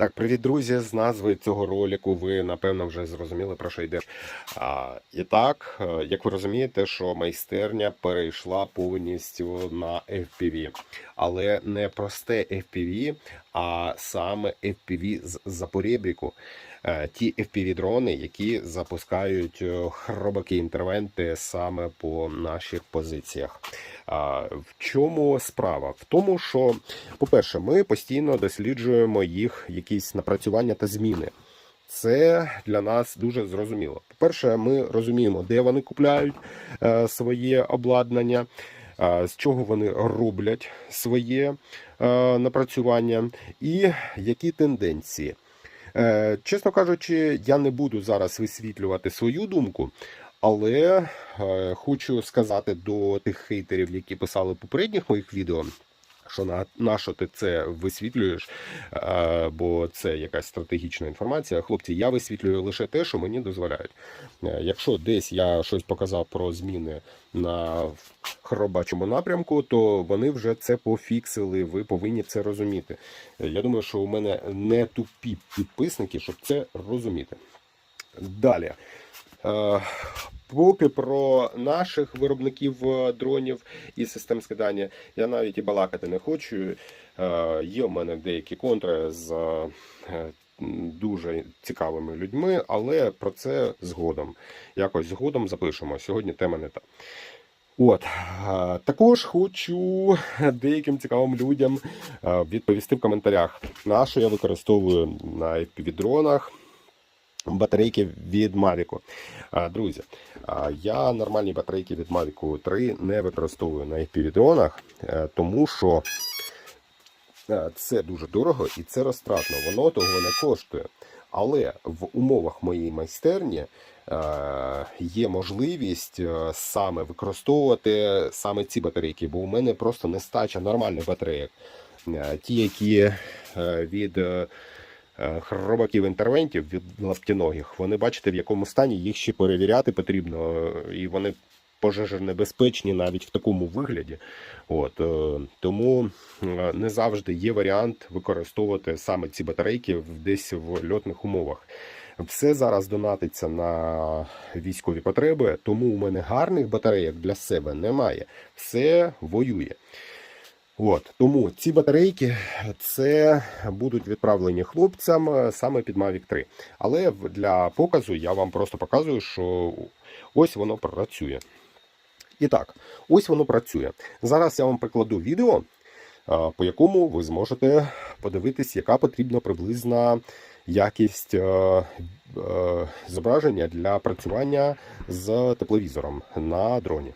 Так, привіт, друзі. З назви цього ролику ви напевно вже зрозуміли про що йде. А, і так, е, як ви розумієте, що майстерня перейшла повністю на FPV. Але не просте FPV, а саме FPV з запорєбріку. Е, Ті FPV-дрони, які запускають е, хробакі інтервенти саме по наших позиціях. В чому справа? В тому, що, по-перше, ми постійно досліджуємо їх якісь напрацювання та зміни. Це для нас дуже зрозуміло. По-перше, ми розуміємо, де вони купляють е, своє обладнання, е, з чого вони роблять своє е, напрацювання, і які тенденції. Чесно кажучи, я не буду зараз висвітлювати свою думку, але е, хочу сказати до тих хейтерів, які писали попередніх моїх відео. Що на, на що ти це висвітлюєш, е, бо це якась стратегічна інформація. Хлопці, я висвітлюю лише те, що мені дозволяють. Е, якщо десь я щось показав про зміни на хробачому напрямку, то вони вже це пофіксили. Ви повинні це розуміти. Е, Я думаю, що у мене не тупі підписники, щоб це розуміти. Далі. Е, Поки про наших виробників е, дронів і систем скидання я навіть і балакати не хочу. Е, Є в мене деякі контри з дуже цікавими людьми, але про це згодом. Якось згодом запишемо. Сьогодні тема не та. От також хочу деяким цікавим людям відповісти в коментарях, на що я використовую на FPV-дронах батарейки від Mavic. Друзі, я нормальні батарейки від Mavic 3 не використовую на FPV-дронах, е, тому що е, це дуже дорого і це розтратно. Воно того не коштує. Але в умовах моєї майстерні е, є можливість саме використовувати саме ці батарейки, бо у мене просто нестача нормальних батарейок. Ті, які від хробаків інтервентів від лаптіногих, вони бачите, в якому стані їх ще перевіряти потрібно, е, і вони пожежонебезпечні навіть в такому вигляді. От, е, тому е, не завжди є варіант використовувати саме ці батарейки десь в льотних умовах. Все зараз донатиться на військові потреби, тому у мене гарних батарейок для себе немає. Все воює. От тому ці батарейки це будуть відправлені хлопцям е, саме під Mavic 3. Але для показу я вам просто показую, що ось воно працює. І так, ось воно працює. Зараз я вам прикладу відео, по якому ви зможете подивитись, яка потрібна приблизна якість е, е, зображення для працювання з тепловізором на дроні.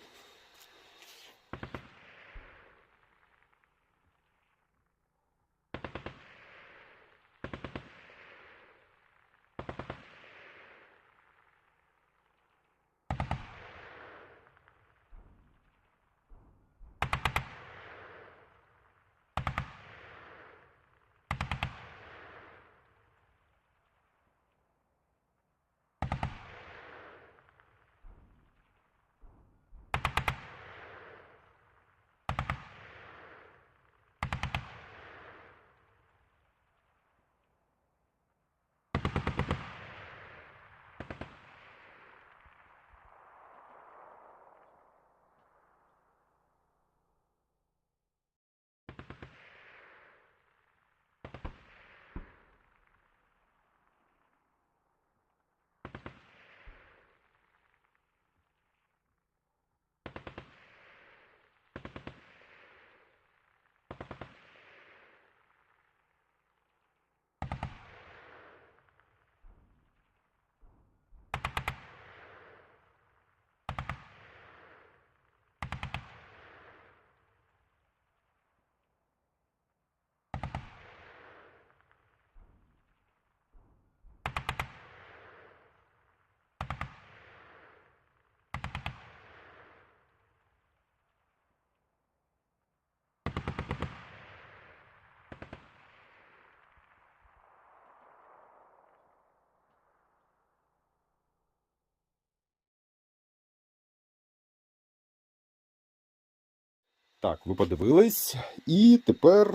Так, ви подивились, і тепер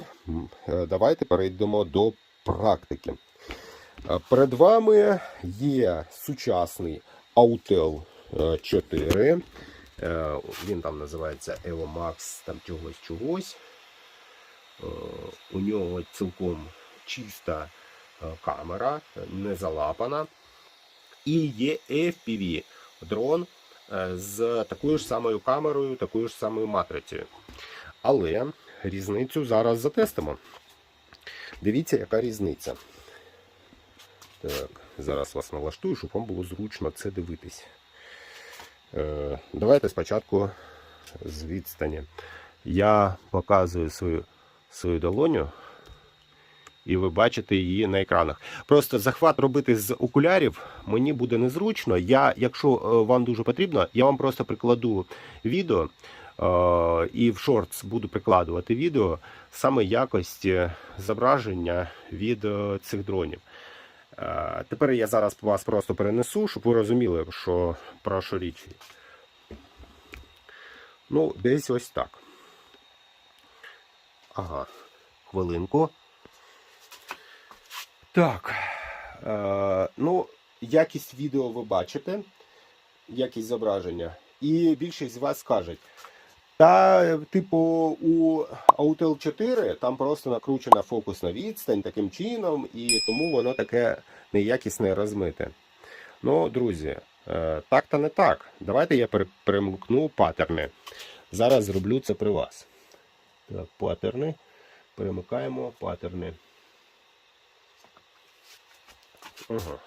е, давайте перейдемо до практики. Е, Перед вами є сучасний Autel е, 4. Е, Він там називається Evo Max, там чогось чогось. У нього цілком чиста камера, не залапана. І є FPV дрон з такою ж самою камерою, такою ж самою матрицею. Але різницю зараз затестимо. Дивіться, яка різниця. Так, зараз вас налаштую, щоб вам було зручно це дивитись. Е, давайте спочатку з відстані. Я показую свою, свою долоню, і ви бачите її на екранах. Просто захват робити з окулярів мені буде незручно. Я, якщо е, вам дуже потрібно, я вам просто прикладу відео е, і в шортс буду прикладувати відео саме якості зображення від е, цих дронів. Тепер я зараз вас просто перенесу, щоб ви розуміли, що про що річ. Ну, десь ось так. Ага, хвилинку. Так. Е, ну, якість відео ви бачите, якість зображення. І більшість з вас скажуть. Та, типу, у Autel 4 там просто накручена фокусна відстань таким чином, і тому воно таке неякісне розмите. Ну, друзі, е, так та не так. Давайте я пере- перемкну паттерни. Зараз зроблю це при вас. Так, паттерни. Перемикаємо паттерни. Ага.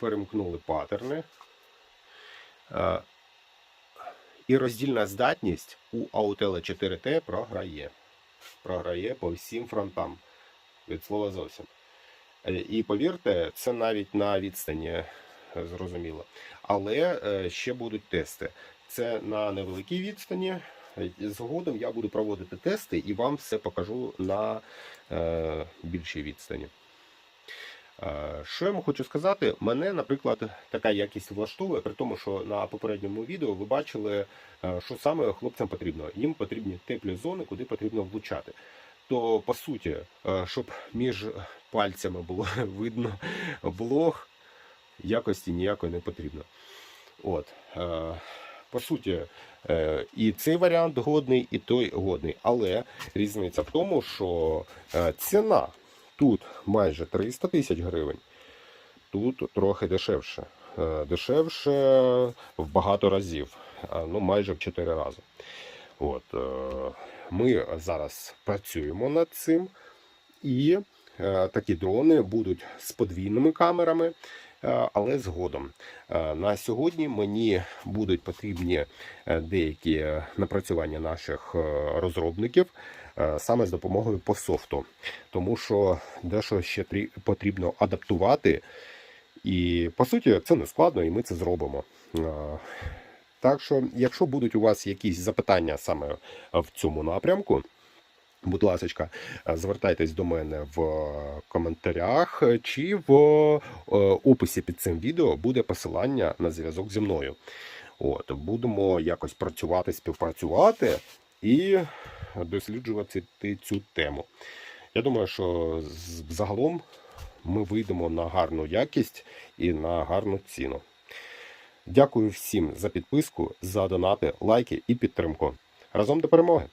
Перемкнули паттерни. Е, І роздільна здатність у Autel 4T програє. Програє по всім фронтам. Від слова зовсім. Е, І повірте, це навіть на відстані е, зрозуміло. Але ще будуть тести. Це на невеликій відстані. Згодом я буду проводити тести і вам все покажу на більшій відстані. Що я хочу сказати? Мене, наприклад, така якість влаштовує, при тому, що на попередньому відео ви бачили, е, що саме хлопцям потрібно. Їм потрібні теплі зони, куди потрібно влучати. То по суті, е, щоб між пальцями було видно блог, якості ніякої не потрібно. От. е, По суті, і цей варіант годний, і той годний. Але різниця в тому, що ціна тут майже 300 тисяч гривень, тут трохи дешевше. Е, Дешевше в багато разів, ну майже в 4 рази. От, е, ми зараз працюємо над цим, і е, такі дрони будуть з подвійними камерами, але згодом. Е, На сьогодні мені будуть потрібні е, деякі напрацювання наших е, розробників е, саме з допомогою по софту, тому що дещо ще потрібно адаптувати. І по суті, це не складно, і ми це зробимо. Е, Так що, якщо будуть у вас якісь запитання саме в цьому напрямку, будь ласка, звертайтесь до мене в коментарях чи в е, описі під цим відео буде посилання на зв'язок зі мною. От, будемо якось працювати, співпрацювати і досліджувати цю тему. Я думаю, що з- загалом ми вийдемо на гарну якість і на гарну ціну. Дякую всім за підписку, за донати, лайки і підтримку. Разом до перемоги!